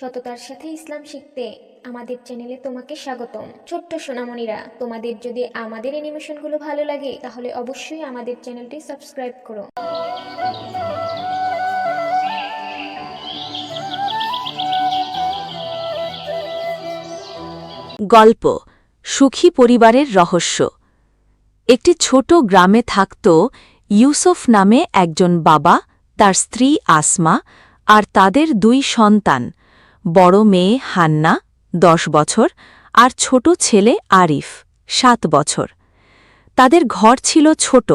সততার সাথে ইসলাম শিখতে আমাদের চ্যানেলে তোমাকে স্বাগতম। ছোট্ট সোনামণিরা, তোমাদের যদি আমাদের অ্যানিমেশনগুলো ভালো লাগে, তাহলে অবশ্যই আমাদের চ্যানেলটি সাবস্ক্রাইব করো। গল্প, সুখী পরিবারের রহস্য। একটি ছোট গ্রামে থাকত ইউসুফ নামে একজন বাবা, তার স্ত্রী আসমা আর তাদের দুই সন্তান। বড় মেয়ে হান্না, দশ বছর, আর ছোট ছেলে আরিফ, সাত বছর। তাদের ঘর ছিল ছোট,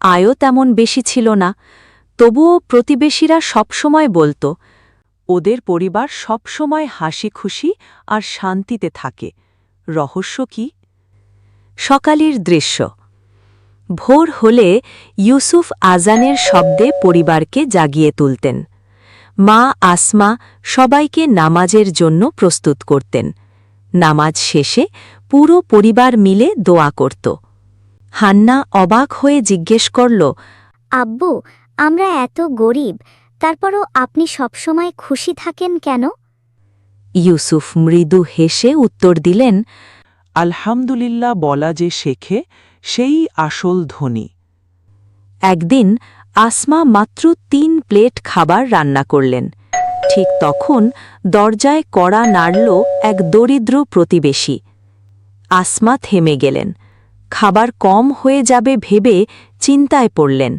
আয়ও তেমন বেশি ছিল না, তবুও প্রতিবেশীরা সবসময় বলত, ওদের পরিবার সবসময় হাসি খুশি আর শান্তিতে থাকে। রহস্য কি? সকালের দৃশ্য। ভোর হলে ইউসুফ আজানের শব্দে পরিবারকে জাগিয়ে তুলতেন। মা আসমা সবাইকে নামাজের জন্য প্রস্তুত করতেন। নামাজ শেষে পুরো পরিবার মিলে দোয়া করত। হান্না অবাক হয়ে জিজ্ঞেস করল আব্বু আমরা এত গরিব তারপরও আপনি সবসময় খুশি থাকেন কেন? ইউসুফ মৃদু হেসে উত্তর দিলেন আলহামদুলিল্লাহ বলা যে শেখে সেই আসল ধনী। একদিন আসমা মাত্র তিন প্লেট খাবার রান্না করলেন। ঠিক তখন দরজায় কড়া নাড়ল এক দরিদ্র প্রতিবেশী। আসমা থেমে গেলেন। খাবার কম হয়ে যাবে ভেবে চিন্তায় পড়লেন।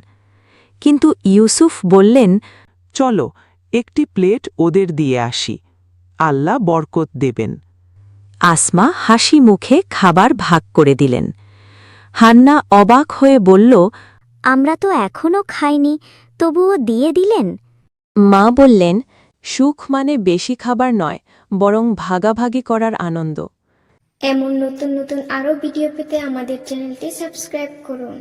কিন্তু ইউসুফ বললেন চলো একটি প্লেট ওদের দিয়ে আসি। আল্লাহ বরকত দেবেন। আসমা হাসি মুখে খাবার ভাগ করে দিলেন। হান্না অবাক হয়ে বলল আমরা তো এখনও খাইনি তবুও দিয়ে দিলেন? মা বললেন সুখ মানে বেশি খাবার নয় বরং ভাগাভাগি করার আনন্দ। এমন নতুন নতুন আরও ভিডিও পেতে আমাদের চ্যানেলটি সাবস্ক্রাইব করুন।